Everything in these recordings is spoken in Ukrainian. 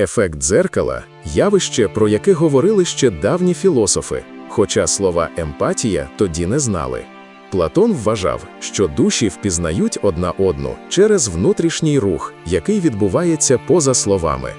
Ефект дзеркала явище, про яке говорили ще давні філософи, хоча слова емпатія тоді не знали. Платон вважав, що душі впізнають одна одну через внутрішній рух, який відбувається поза словами.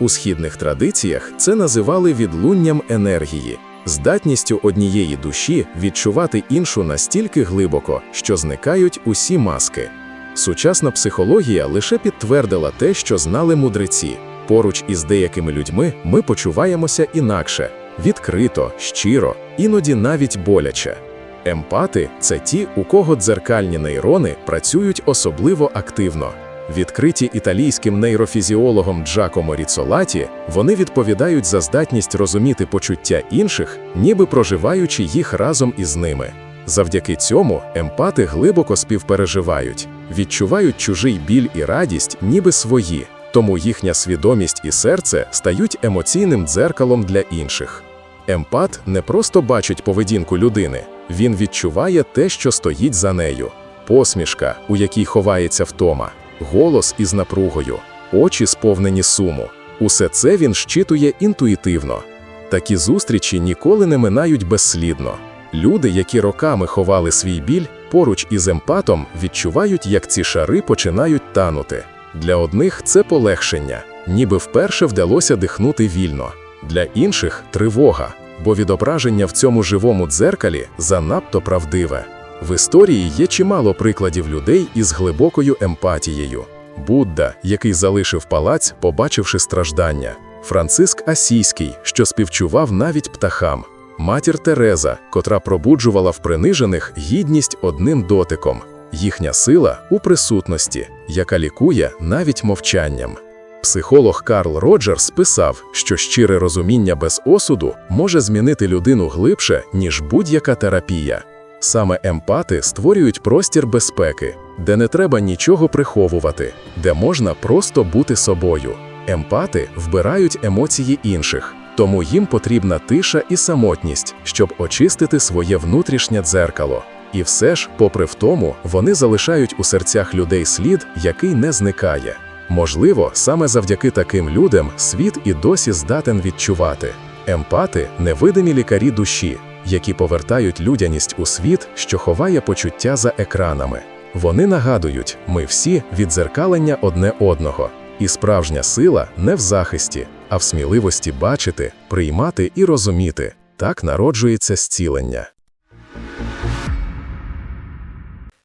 У східних традиціях це називали відлунням енергії, здатністю однієї душі відчувати іншу настільки глибоко, що зникають усі маски. Сучасна психологія лише підтвердила те, що знали мудреці. Поруч із деякими людьми ми почуваємося інакше, відкрито, щиро, іноді навіть боляче. Емпати це ті, у кого дзеркальні нейрони працюють особливо активно. Відкриті італійським нейрофізіологом Джакомо Ріцолаті, вони відповідають за здатність розуміти почуття інших, ніби проживаючи їх разом із ними. Завдяки цьому емпати глибоко співпереживають, відчувають чужий біль і радість, ніби свої, тому їхня свідомість і серце стають емоційним дзеркалом для інших. Емпат не просто бачить поведінку людини, він відчуває те, що стоїть за нею: посмішка, у якій ховається втома, голос із напругою, очі сповнені суму. Усе це він щитує інтуїтивно. Такі зустрічі ніколи не минають безслідно. Люди, які роками ховали свій біль, поруч із емпатом відчувають, як ці шари починають танути. Для одних це полегшення, ніби вперше вдалося дихнути вільно. Для інших тривога, бо відображення в цьому живому дзеркалі занадто правдиве. В історії є чимало прикладів людей із глибокою емпатією. Будда, який залишив палац, побачивши страждання, Франциск Асійський, що співчував навіть птахам, матір Тереза, котра пробуджувала в принижених гідність одним дотиком, їхня сила у присутності, яка лікує навіть мовчанням. Психолог Карл Роджерс писав, що щире розуміння без осуду може змінити людину глибше, ніж будь-яка терапія. Саме емпати створюють простір безпеки, де не треба нічого приховувати, де можна просто бути собою. Емпати вбирають емоції інших, тому їм потрібна тиша і самотність, щоб очистити своє внутрішнє дзеркало. І все ж, попри втому, вони залишають у серцях людей слід, який не зникає. Можливо, саме завдяки таким людям світ і досі здатен відчувати. Емпати невидимі лікарі душі, які повертають людяність у світ, що ховає почуття за екранами. Вони нагадують, ми всі віддзеркалення одне одного, і справжня сила не в захисті, а в сміливості бачити, приймати і розуміти. Так народжується зцілення.